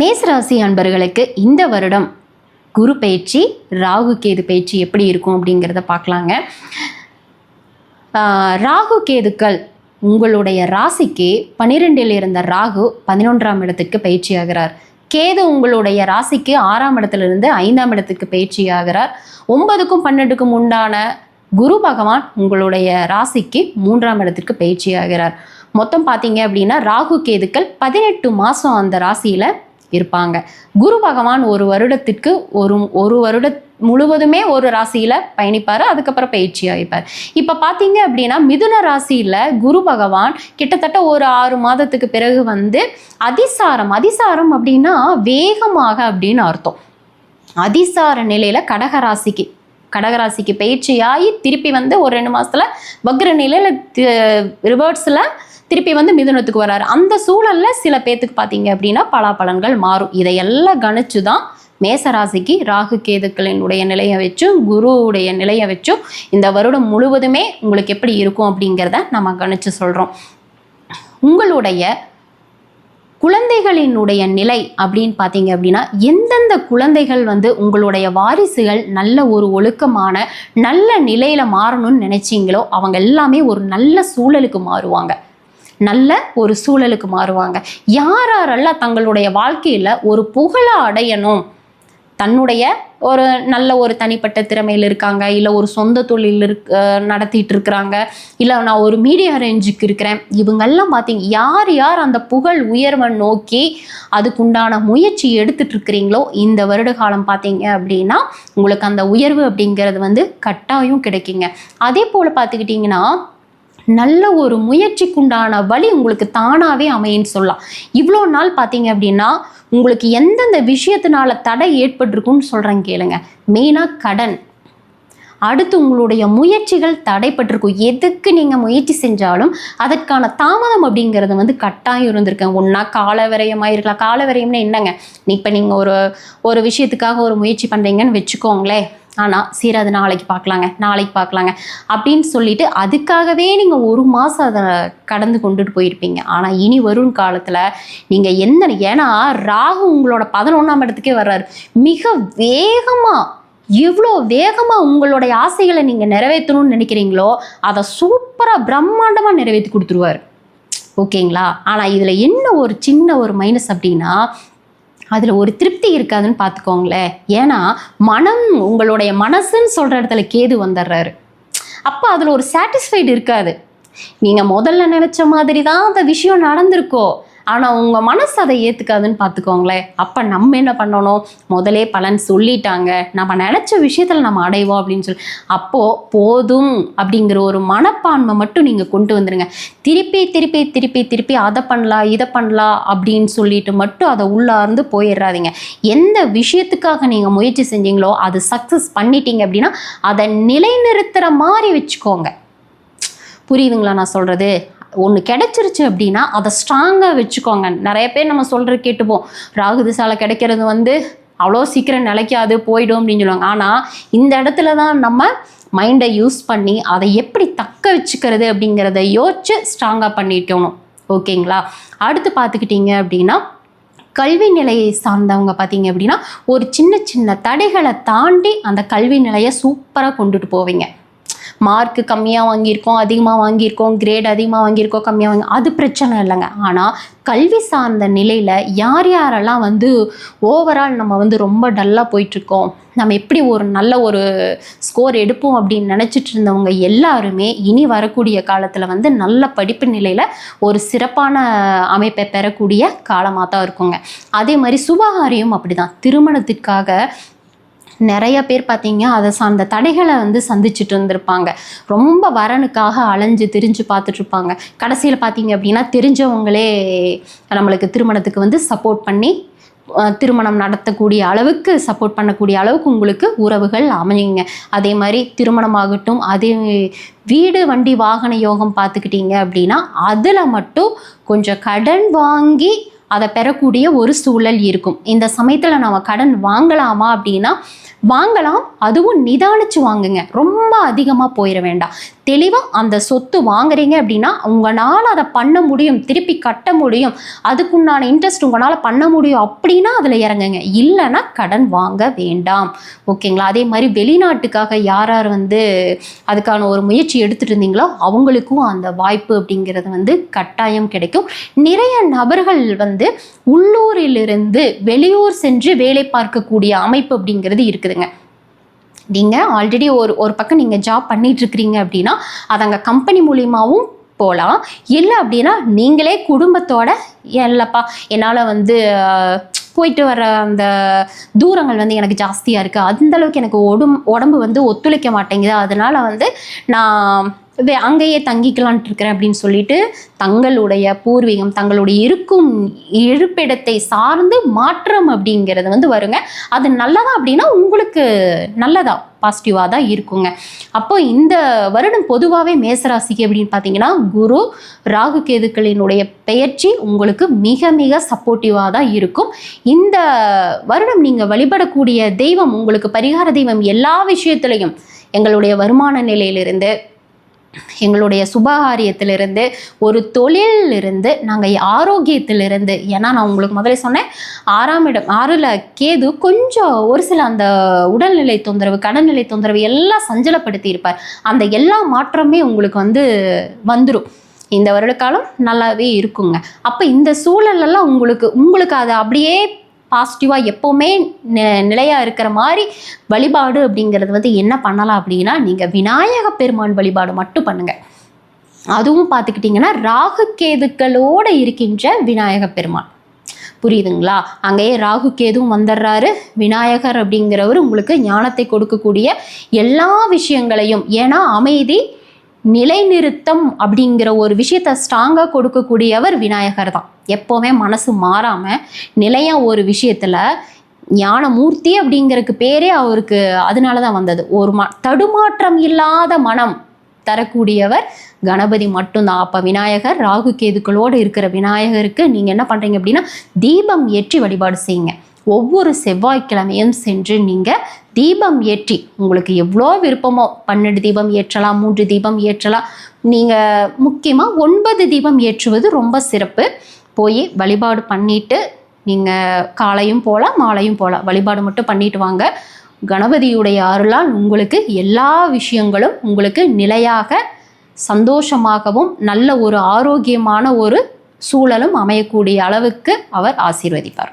மேசராசி அன்பர்களுக்கு இந்த வருடம் குரு பயிற்சி ராகு கேது பயிற்சி எப்படி இருக்கும் அப்படிங்கிறத பார்க்கலாங்க. ராகு கேதுக்கள் உங்களுடைய ராசிக்கு பன்னிரெண்டில் இருந்த ராகு பதினொன்றாம் இடத்துக்கு பயிற்சி ஆகிறார். கேது உங்களுடைய ராசிக்கு ஆறாம் இடத்துலேருந்து ஐந்தாம் இடத்துக்கு பயிற்சி ஆகிறார். ஒன்பதுக்கும் பன்னெண்டுக்கும் உண்டான குரு பகவான் உங்களுடைய ராசிக்கு மூன்றாம் இடத்திற்கு பயிற்சி ஆகிறார். மொத்தம் பார்த்தீங்க அப்படின்னா ராகு கேதுக்கள் பதினெட்டு மாதம் அந்த ராசியில் இருப்பாங்க. குரு பகவான் ஒரு வருடத்திற்கு ஒரு ஒரு வருட முழுவதுமே ஒரு ராசியில் பயணிப்பார் அதுக்கப்புறம் பயிற்சி ஆகிப்பார் இப்போ பார்த்தீங்க அப்படின்னா மிதுன ராசியில் குரு பகவான் கிட்டத்தட்ட ஒரு ஆறு மாதத்துக்கு பிறகு வந்து அதிசாரம் அதிசாரம் அப்படின்னா வேகமாக அப்படின்னு அர்த்தம். அதிசார நிலையில் கடகராசிக்கு கடகராசிக்கு பயிற்சியாகி திருப்பி வந்து ஒரு ரெண்டு மாசத்துல வக்ர நிலையில் ரிவர்ட்ஸில் திருப்பி வந்து மிதுனத்துக்கு வராரு. அந்த சூழலில் சில பேத்துக்கு பார்த்தீங்க அப்படின்னா பலாபலன்கள் மாறும். இதையெல்லாம் கணிச்சு தான் மேசராசிக்கு ராகு கேதுக்களினுடைய நிலையை வச்சும் குருவுடைய நிலையை வச்சும் இந்த வருடம் முழுவதுமே உங்களுக்கு எப்படி இருக்கும் அப்படிங்கிறத நம்ம கணிச்சு சொல்கிறோம் உங்களுடைய குழந்தைகளினுடைய நிலை அப்படின்னு பார்த்தீங்க அப்படின்னா எந்தெந்த குழந்தைகள் வந்து உங்களுடைய வாரிசுகள் நல்ல ஒரு ஒழுக்கமான நல்ல நிலையில் மாறணும்னு நினச்சிங்களோ அவங்க எல்லாமே ஒரு நல்ல சூழலுக்கு மாறுவாங்க. நல்ல ஒரு சூழலுக்கு மாறுவாங்க. யாரெல்லாம் தங்களுடைய வாழ்க்கையில் ஒரு புகழை அடையணும் தன்னுடைய ஒரு நல்ல ஒரு தனிப்பட்ட திறமையில் இருக்காங்க இல்லை ஒரு சொந்த தொழில் இருக் நடத்திட்டு இருக்கிறாங்க இல்லை நான் ஒரு மீடியா ரேஞ்சுக்கு இருக்கிறேன் இவங்கெல்லாம் பார்த்தீங்க யார் யார் அந்த புகழ் உயர்வை நோக்கி அதுக்குண்டான முயற்சி எடுத்துட்டு இருக்கிறீங்களோ இந்த வருட காலம் பார்த்தீங்க அப்படின்னா உங்களுக்கு அந்த உயர்வு அப்படிங்கிறது வந்து கட்டாயம் கிடைக்குங்க. அதே போல் பார்த்துக்கிட்டிங்கன்னா நல்ல ஒரு முயற்சிக்குண்டான வழி உங்களுக்கு தானாகவே அமையுன்னு சொல்லலாம். இவ்வளோ நாள் பார்த்தீங்க அப்படின்னா உங்களுக்கு எந்தெந்த விஷயத்தினால தடை ஏற்பட்டிருக்குன்னு சொல்கிறேன் கேளுங்க. மெயினாக கடன். அடுத்து உங்களுடைய முயற்சிகள் தடைப்பட்டிருக்கும். எதுக்கு நீங்கள் முயற்சி செஞ்சாலும் அதற்கான தாமதம் அப்படிங்கிறது வந்து கட்டாயம் இருந்திருக்கேன் ஒன்றா காலவிரயமாக இருக்கலாம் காலவிரயம்னா என்னங்க? இப்போ நீங்கள் ஒரு ஒரு விஷயத்துக்காக ஒரு முயற்சி பண்ணுறீங்கன்னு வச்சுக்கோங்களேன். ஆனால் சரி அது நாளைக்கு பார்க்கலாங்க நாளைக்கு பார்க்கலாங்க அப்படின்னு சொல்லிட்டு அதுக்காகவே நீங்கள் ஒரு மாதம் அதை கடந்து கொண்டுட்டு போயிருப்பீங்க. ஆனால் இனி வரும் காலத்தில் நீங்கள் என்ன ஏன்னா ராகு உங்களோட பதினொன்றாம் இடத்துக்கே வர்றாரு. மிக வேகமாக எவ்வளோ வேகமாக உங்களுடைய ஆசைகளை நீங்கள் நிறைவேற்றணும்னு நினைக்கிறீங்களோ அதை சூப்பராக பிரம்மாண்டமாக நிறைவேற்றி கொடுத்துருவார். ஓகேங்களா? ஆனால் இதில் என்ன ஒரு சின்ன ஒரு மைனஸ் அப்படின்னா அதில் ஒரு திருப்தி இருக்காதுன்னு பார்த்துக்கோங்களேன் ஏன்னா மனம் உங்களுடைய மனசுன்னு சொல்கிற இடத்துல கேது வந்துடுறாரு அப்போ அதில் ஒரு சாட்டிஸ்ஃபைடு இருக்காது. நீங்கள் முதல்ல நினச்ச மாதிரி தான் அந்த விஷயம் நடந்திருக்கோ. ஆனால் உங்கள் மனசு அதை ஏற்றுக்காதுன்னு பார்த்துக்கோங்களேன் அப்போ நம்ம என்ன பண்ணணும்? முதலே பலன் சொல்லிட்டாங்க. நம்ம நினச்ச விஷயத்தில் நம்ம அடைவோம் அப்படின்னு சொல்லி. அப்போது போதும் அப்படிங்கிற ஒரு மனப்பான்மை மட்டும் நீங்கள் கொண்டு வந்துடுங்க திருப்பி திருப்பி திருப்பி திருப்பி அதை பண்ணலாம் இதை பண்ணலாம் அப்படின்னு சொல்லிட்டு மட்டும் அதை உள்ளார்ந்து போயிடுறாதீங்க எந்த விஷயத்துக்காக நீங்கள் முயற்சி செஞ்சீங்களோ அது சக்ஸஸ் பண்ணிட்டீங்க அப்படின்னா அதை நிலைநிறுத்துகிற மாதிரி வச்சுக்கோங்க. புரியுதுங்களா நான் சொல்கிறது ஒன்று கிடைச்சிருச்சு அப்படின்னா அதை ஸ்ட்ராங்காக வச்சுக்கோங்க. நிறைய பேர் நம்ம சொல்கிற கேட்டுப்போம். ராகு திசால கிடைக்கிறது வந்து அவ்வளோ சீக்கிரம் நிலைக்காது போயிடும் அப்படின்னு சொல்லுவாங்க. ஆனால் இந்த இடத்துல தான் நம்ம மைண்டை யூஸ் பண்ணி அதை எப்படி தக்க வச்சுக்கிறது அப்படிங்கிறத யோசிச்சு ஸ்ட்ராங்காக பண்ணிக்கணும் ஓகேங்களா? அடுத்து பார்த்துக்கிட்டிங்க அப்படின்னா கல்வி நிலையை சார்ந்தவங்க பார்த்தீங்க அப்படின்னா ஒரு சின்ன சின்ன தடைகளை தாண்டி அந்த கல்வி நிலையை சூப்பராக கொண்டுட்டு போவீங்க. மார்க்கு கம்மியாக வாங்கியிருக்கோம் அதிகமாக வாங்கியிருக்கோம் கிரேட் அதிகமாக வாங்கியிருக்கோம் கம்மியாக வாங்கி அது பிரச்சனை இல்லைங்க. ஆனால் கல்வி சார்ந்த நிலையில் யார் யாரெல்லாம் வந்து ஓவரால் நம்ம வந்து ரொம்ப டல்லாக போயிட்டுருக்கோம் நம்ம எப்படி ஒரு நல்ல ஒரு ஸ்கோர் எடுப்போம் அப்படின்னு நினச்சிட்டு இருந்தவங்க எல்லாருமே இனி வரக்கூடிய காலத்தில் வந்து நல்ல படிப்பு நிலையில் ஒரு சிறப்பான அமைப்பை பெறக்கூடிய காலமாக தான் இருக்குங்க. அதே மாதிரி சுபகாரியம் அப்படி தான் திருமணத்திற்காக நிறைய பேர் பார்த்தீங்க அதை சார்ந்த தடைகளை வந்து சந்திச்சுட்டு இருந்திருப்பாங்க. ரொம்ப வரனுக்காக அலைஞ்சு திரிஞ்சு பார்த்துட்ருப்பாங்க கடைசியில் பார்த்தீங்க அப்படின்னா தெரிஞ்சவங்களே நம்மளுக்கு திருமணத்துக்கு வந்து சப்போர்ட் பண்ணி திருமணம் நடத்தக்கூடிய அளவுக்கு சப்போர்ட் பண்ணக்கூடிய அளவுக்கு உங்களுக்கு உறவுகள் அமையுங்க. அதே மாதிரி திருமணமாகட்டும் அதே வீடு வண்டி வாகன யோகம் பார்த்துக்கிட்டீங்க அப்படின்னா அதில் மட்டும் கொஞ்சம் கடன் வாங்கி அதை பெறக்கூடிய ஒரு சூழல் இருக்கும். இந்த சமயத்தில் நம்ம கடன் வாங்கலாமா அப்படின்னா வாங்கலாம் அதுவும் நிதானிச்சு வாங்குங்க. ரொம்ப அதிகமாக போயிட வேண்டாம். தெளிவாக அந்த சொத்து வாங்குறீங்க அப்படின்னா உங்களால் அதை பண்ண முடியும் திருப்பி கட்ட முடியும். அதுக்குண்டான இன்ட்ரெஸ்ட் உங்களால் பண்ண முடியும் அப்படின்னா அதில் இறங்குங்க. இல்லைன்னா கடன் வாங்க வேண்டாம். ஓகேங்களா? அதே மாதிரி வெளிநாட்டுக்காக யார் யார் வந்து அதுக்கான ஒரு முயற்சி எடுத்துகிட்டு இருந்தீங்களோ அவங்களுக்கும் அந்த வாய்ப்பு அப்படிங்கிறது வந்து கட்டாயம் கிடைக்கும். நிறைய நபர்கள் வந்து வந்து உள்ளூரிலிருந்து வெளியூர் சென்று வேலை பார்க்கக்கூடிய அமைப்பு அப்படிங்கிறது இருக்குதுங்க. நீங்கள் ஆல்ரெடி ஒரு ஒரு பக்கம் நீங்கள் ஜாப் பண்ணிகிட்ருக்கிறீங்க அப்படின்னா அது அங்கே கம்பெனி மூலியமாகவும் போகலாம் இல்லை அப்படின்னா நீங்களே குடும்பத்தோட இல்லைப்பா என்னால் வந்து போயிட்டு வர அந்த தூரங்கள் வந்து எனக்கு ஜாஸ்தியாக இருக்குது அந்தளவுக்கு எனக்கு உடம்பு உடம்பு வந்து ஒத்துழைக்க மாட்டேங்குது. அதனால் வந்து நான் அங்கேயே தங்கிக்கலான்ட்டு இருக்கிறேன் அப்படின்னு சொல்லிட்டு தங்களுடைய பூர்வீகம் தங்களுடைய இருக்கும் இருப்பிடத்தை சார்ந்து மாற்றம் அப்படிங்கிறது வந்து வருங்க. அது நல்லதா அப்படின்னா உங்களுக்கு நல்லதா பாசிட்டிவாக தான் இருக்குங்க. அப்போ இந்த வருடம் பொதுவாகவே மேசராசிக்கு அப்படின்னு பார்த்தீங்கன்னா குரு ராகு கேதுக்களினுடைய பெயர்ச்சி உங்களுக்கு மிக மிக சப்போர்ட்டிவாக தான் இருக்கும். இந்த வருடம் நீங்கள் வழிபடக்கூடிய தெய்வம் உங்களுக்கு பரிகார தெய்வம் எல்லா விஷயத்துலையும் எங்களுடைய வருமான நிலையிலிருந்து எங்களுடைய சுபகாரியத்திலிருந்து ஒரு தொழிலிருந்து நாங்கள் ஆரோக்கியத்திலிருந்து ஏன்னா நான் உங்களுக்கு முதல்ல சொன்னேன் ஆறாம் இடம் ஆறில் கேது கொஞ்சம் ஒரு சில அந்த உடல்நிலை தொந்தரவு கடல்நிலை தொந்தரவு எல்லாம் சஞ்சலப்படுத்தி இருப்பார் அந்த எல்லா மாற்றமே உங்களுக்கு வந்து வந்துடும் இந்த வருட காலம் நல்லாவே இருக்குங்க. அப்போ இந்த சூழலெல்லாம் உங்களுக்கு உங்களுக்கு அதை அப்படியே பாசிட்டிவாக எப்போவுமே நிலையாக இருக்கிற மாதிரி வழிபாடு அப்படிங்கிறது வந்து என்ன பண்ணலாம் அப்படின்னா நீங்கள் விநாயக பெருமான் வழிபாடு மட்டும் பண்ணுங்கள் அதுவும் பார்த்துக்கிட்டிங்கன்னா ராகு கேதுக்களோடு இருக்கின்ற விநாயக பெருமான். புரியுதுங்களா? அங்கேயே ராகு கேதுவும் வந்துடுறாரு. விநாயகர் அப்படிங்கிறவர் உங்களுக்கு ஞானத்தை கொடுக்கக்கூடிய எல்லா விஷயங்களையும் ஏன்னா அமைதி நிலைநிறுத்தம் அப்படிங்கிற ஒரு விஷயத்த ஸ்ட்ராங்காக கொடுக்கக்கூடியவர் விநாயகர் தான். எப்போவுமே மனசு மாறாமல் நிலையாக ஒரு விஷயத்தில் ஞானமூர்த்தி அப்படிங்கிறதுக்கு பேரே அவருக்கு அதனால தான் வந்தது. ஒரு ம தடுமாற்றம் இல்லாத மனம் தரக்கூடியவர் கணபதி மட்டும்தான். அப்போ விநாயகர் ராகு கேதுக்களோடு இருக்கிற விநாயகருக்கு நீங்கள் என்ன பண்ணுறீங்க அப்படின்னா தீபம் ஏற்றி வழிபாடு செய்யுங்க. ஒவ்வொரு செவ்வாய்க்கிழமையும் சென்று நீங்கள் தீபம் ஏற்றி உங்களுக்கு எவ்வளோ விருப்பமோ பன்னெண்டு தீபம் ஏற்றலாம் மூன்று தீபம் ஏற்றலாம். நீங்கள் முக்கியமாக ஒன்பது தீபம் ஏற்றுவது ரொம்ப சிறப்பு. போய் வழிபாடு பண்ணிவிட்டு நீங்கள் காலையும் போகலாம் மாலையும் போகலாம் வழிபாடு மட்டும் பண்ணிட்டு வாங்க. கணபதியுடைய அருளால் உங்களுக்கு எல்லா விஷயங்களும் உங்களுக்கு நிலையாக சந்தோஷமாகவும் நல்ல ஒரு ஆரோக்கியமான ஒரு சூழலும் அமையக்கூடிய அளவுக்கு அவர் ஆசீர்வதிப்பார்.